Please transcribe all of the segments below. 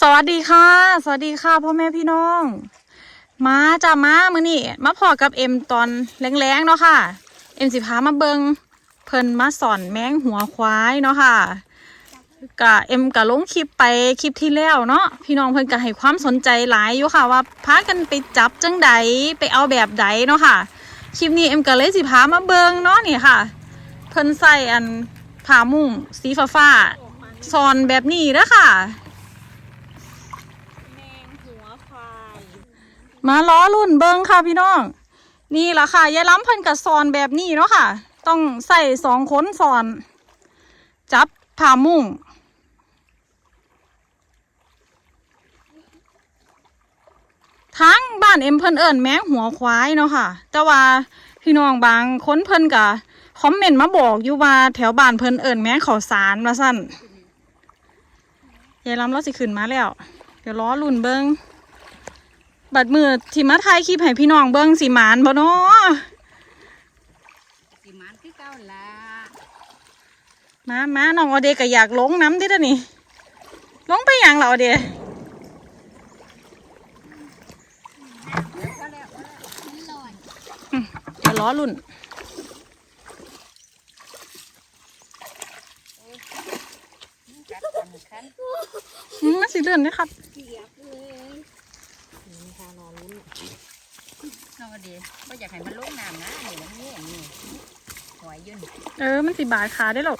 สวัสดีค่ะ สวัสดีค่ะพ่อแม่พี่น้อง มาจ้ามามือนี่มาพอกับเอ็มตอนแรงๆเนาะค่ะ เอ็มสิพามาเบิงเพิ่นมาสอนแมงหัวควายเนาะค่ะกะเอ็มกะลงคลิปไปคลิปที่แล้วเนาะพี่น้องเพิ่นกะให้ความสนใจหลายอยู่ค่ะ ว่าพากันไปจับจังใดไปเอาแบบใดเนาะค่ะคลิปนี้เอ็มก็เลยสิพามาเบิงเนาะนี่ค่ะ เพิ่นใส่อันผ้ามุ้งสีฟ้าๆซอนแบบนี้เด้อค่ะ แมงหัวควาย มาล้อรุ่นเบิงค่ะพี่น้อง นี่แหละค่ะยายล้ำเพิ่นกับซอนแบบนี้เนาะค่ะ ต้องใส่สองคนซอน จับผ่ามุ่งทั้งบ้านเอ็มเพิ่นเอิญแมงหัวควายเนาะค่ะ แต่ว่าพี่น้องบางคนเพิ่นกะคอมเมนต์มาบอกอยู่ว่าแถวบ้านเพิ่นเอิญแมงข้าวสารว่าสั่นยายล้ำราสิขึ้นมาแล้ว เดี๋ยวล้อรุ่นเบิง บัดมือที่มาถ่ายคลิปให้พี่น้องเบิ้งสีหมานบ่เนาะสิมันคือเก่าละมามาน้องออเดก็อยากลงน้ำเด้อเด้อนี่ลงไปหยังเหรอออเดก็แล้วมันลอยเดี๋ยวล้อรุ่นจับกันคันอืมมันสิเลื่อนนะครับเสียบเลยนี่ค่ะ รอลุ้นนอดีก็อยากให้มันลงน้ำนะนี่มันนี่นี่หอยยุ่นเออ มันสิบาดขาได้หรอก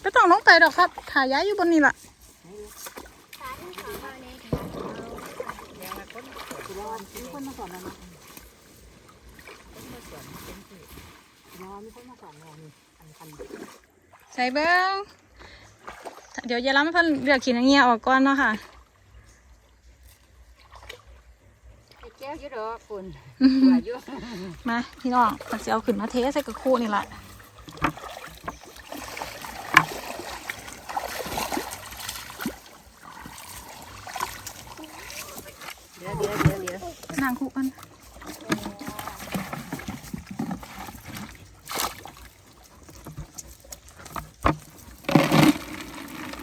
ไม่ต้องลงไปดอกครับถ่ายย้ายอยู่บนนี้ล่ะแดงละคนรอมีคนมาสอนแล้วนะคนมาสอนเป็นสิรอมีคนมาสอนรอนี่อันคันใส่เบิ้งเดี๋ยวยายล้ำเพิ่นเลือกขีนางเงี้ยออกก่อนเนาะค่ะ อ้แก้วอยุ่ดอกคุณหัวอยุ่มาพี่น้องมันสิเอาขึ้นมาเทใส่กระคู่นี่แหละเดี๋ยวเดี๋ยวเดี๋ยวเดี๋ยวนางคู่กัน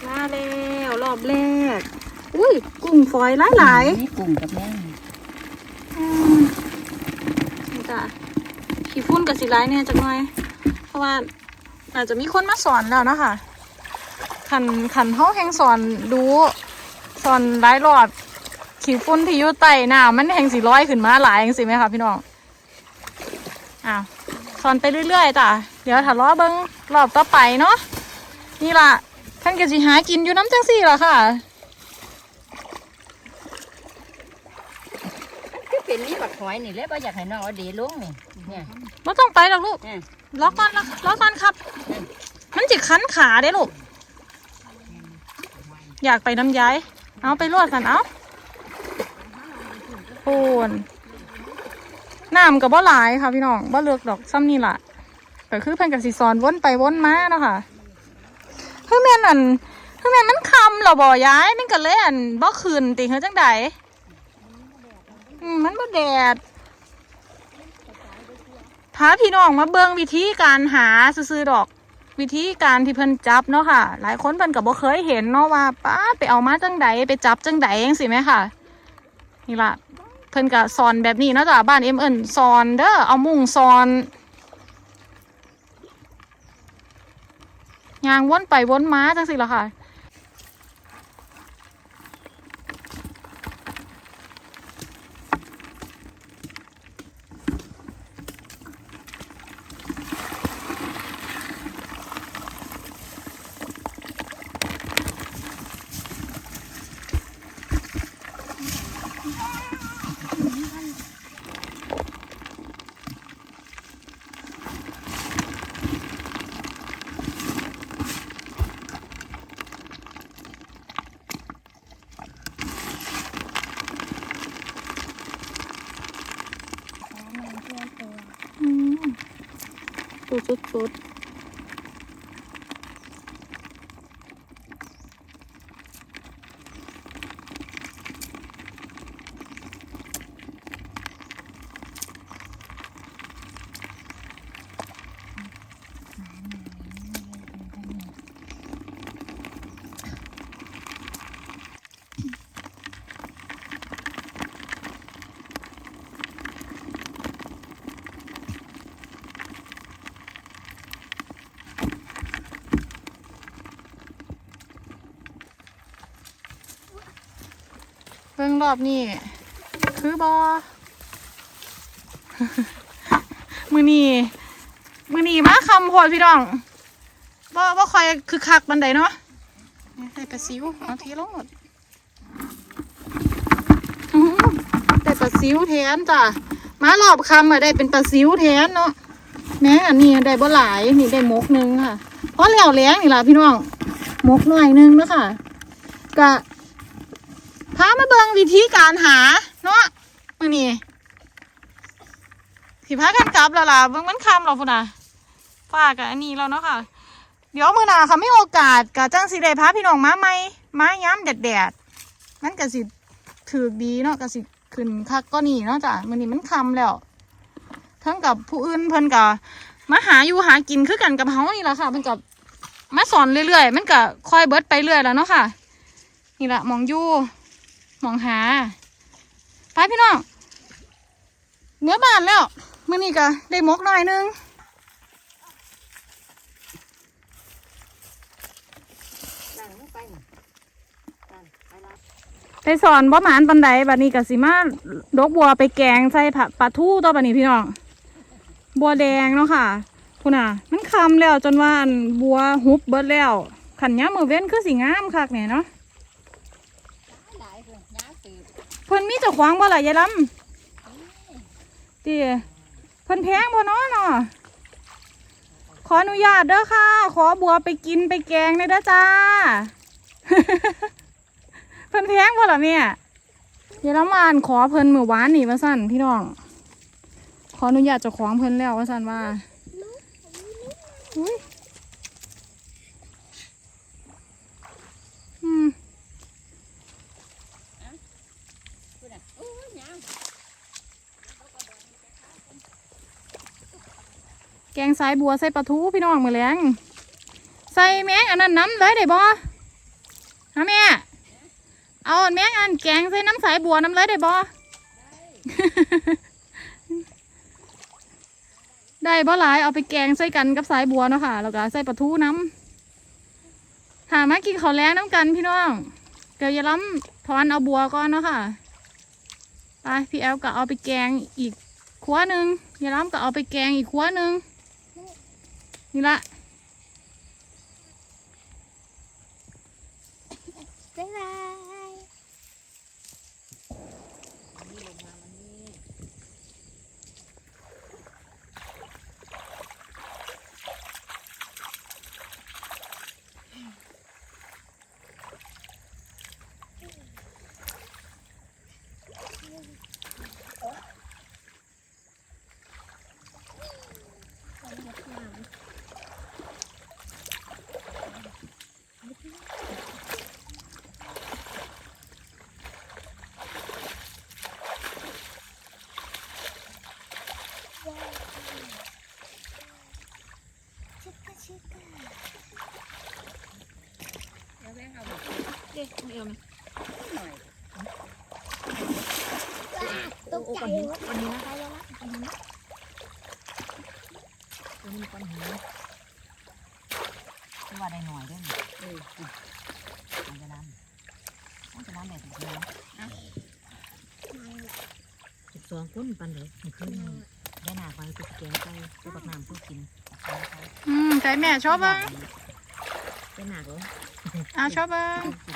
มาแล้วรอบแรก อุ้ยกุ้งฝอยหลายหลาย นี่กุ้งกับแม่ๆอืมนี่ จ้ะขี้ฟุ้นกับสีร้ายเนี่ยจังหน่อย เพราะว่าอาจจะมีคนมาสอนแล้วเนาะคะขันขันห้องแห่งสอนดูสอนหลายรอบขี้ฟุ้นที่อยู่ใต้น้ำมันแห่งสีร้อยขึ้นมาหลายจังสิไหมคะพี่น้องอ้าวสอนไปเรื่อยๆจ้ะเดี๋ยวถ้ารอเบิ้งรอบต่อไปเนาะนี่ล่ะท่านก็สิหากินอยู่น้ำจังสี่ล่ะค่ะ คือ เป็นนี่บักหอยนี่แล้วก็อยากให้น้องเอาดีลงนี่เนี่ย ไม่ต้องไปหรอกลูกเนี่ยรอกก่อนนะรอกก่อนครับ มันจิคันขาได้ลูก อยากไปน้ำย้าย เอาไปรวดกันเอาโอนน้ำกับบ่หลายค่ะพี่น้องบ่เลือกดอกซ้ำนี่ล่ะก็คือเพิ่นกับสีซอนวนไปวนมาเนาะค่ะเพื่อแม่นอันเพื่อแม่นมันคำเหราบ่ย้ายมันก็เลยอันบ่คืนติเฮาจังใด อืมมันบ่แดดพาพี่น้องมาเบิ่งวิธีการหาซื้อดอก วิธีการที่เพิ่นจับเนาะค่ะ หลายคนเพิ่นก็บ่เคยเห็นเนาะว่าป้าไปเอามาจังใดไปจับจังใดจังสิแม่ค่ะ นี่ล่ะเพิ่นก็สอนแบบนี้เนาะจ้ะบ้านเอ็มเอิ้นสอนเด้อเอามุ้งสอนยางวนไปวนมาจังสิล่ะค่ะ สุด บิ่งรอบนี้คือบอมือนีมือนีมาคำโพดพี่น้องบ่บ่คอยคือคักบันไดเนาะใส่ปลาซิวเอาทีลงหมดอื้อหือได้ปลาซิวแทนจ้ะมารอบคำอะได้เป็นปลาซิวแทนเนาะแม้อันนี้ได้บ่หลายนี่ได้มกหนึงค่ะเพราะแล้วแล้งนี่ล่ะพี่น้องมกหน่อยนึงเนาะค่ะกะามาเบิงวิธีการหาเนาะมือนี่สิพากันกลับแล้วล่ะเบิ่งมันคำหรอกพุ่นน่ะฝากกับอันนี้แล้วเนาะค่ะ เดี๋ยวมือหน้าค่ะไม่โอกาสกะจังสิได้พาพี่น้องมาใหม่มาย้ำแดดแดดๆมันก็สิถือดีเนาะก็สิขึ้นคักก็นี่เนาะจ้ะมือนี้มันคำแล้วทั้งกับผู้อื่นเพิ่นกับมาหาอยู่หากินคือกันกับเฮานี่แหละค่ะมันกับมาสอนเรื่อยๆ มันก็ค่อยเบิดไปเรื่อยแล้วเนาะค่ะ นี่แหละมองอยู่ มองหาไปพี่น้องเนื้อบานแล้วมื่อนี้ก็ได้มกหน่อยนึงนั่งไปสอนบ่หมานปันไดบัดนี้ก็สิมาดกบัวไปแกงใส่ผักปลาทูต่อบัดนี้พี่น้องบัวแดงเนาะค่ะคุณน่ะ มันคำแล้วจนว่าอันบัวฮุบเบิดแล้วขันย้ำมือเว้นคือสีงามคักเนี่ยเนาะ หลายคนย้าสืบ เพิ่นมีเจ้าของบ่ล่ะยายลำตีเพิ่นแพงบ่เนาะเนาะขออนุญาตเด้อค่ะ ขอบัวไปกินไปแกงเลยเด้อจ้า เพิ่นแพงบ่ล่ะแม่ยายลำมานขอเพิ่นเมื้อวานนี่ว่าซั่นพี่น้อง ขออนุญาตเจ้าของเพิ่นแล้วว่าซั่นว่าอุ้ยอืม พูดอะโอ้ยย้า แกงสายบัวใส่ปลาทูพี่น้องมือแรงใส่แมงอันนั้นน้ำเลยได้บ่ฮะแม่ เอาแมงอันแกงใส่น้ำสายบัวน้ำเลยได้บ่ได้บ่หลายเอาไปแกงใส่กันกับสายบัวเนาะค่ะ แล้วก็ใส่ปลาทูน้ำถามมากินข้าวแล้งน้ำกันพี่น้องเดี๋ยวอย่าล้ำถอนเอาบัวก่อนเนาะค่ะไปพี่แอลก็เอาไปแกงอีกขัวหนึ่งอย่าล้ำก็เอาไปแกงอีกขัวหนึ่ง นี่ละบ๊ายบาย เอาไหมตกใจเลยวันนี้นะคะยายละวันนี้นะวันนี้ปัญหาที่ว่าได้หน่อยด้วยนี่เออมันจะน้ำมันจะน้ำแบบนี้นะสิบสองคนปันเลยมันขึ้นได้หนาไปตุกแกงไปตุกน้ำตุกกินตักไปอืมใจแม่ชอบบ้างได้หนาก็อ่าชอบบ้างกิ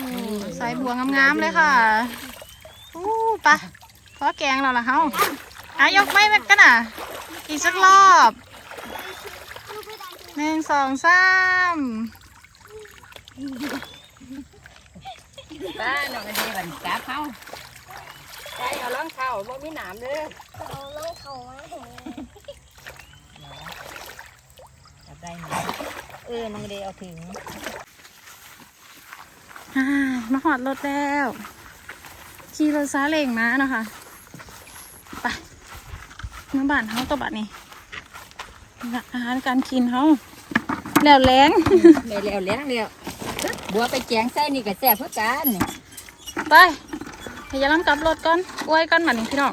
นได้เลยโอ้ใส่บัวงามๆเลยค่ะอู้ปะพอแกงเราละเฮาอะยกไม่แม่กันอะ อีกสักรอบหนึ่งสองสามป้าน้องไอเดียบันจับเขาใจเอาล่องเท้าบ่มีหนามเด้อเอาลูกเขามาให้จับได้ไหมเออน้องเดเอาถึงอ่า มาหอดรถแล้วขี่รถซาเล้งมาเนาะคะไปเมื่อบ้านเฮาตัวบัดนี่นี่ละอาหารการกินเฮาแล้วแรงเร็วเร็วเร็วเร็วบัวไปแจงใส่นี่ก็แซ่บเพื่อกันไปพยายามกลับรถก่อนอวยก่อนบัดนี้พี่น้อง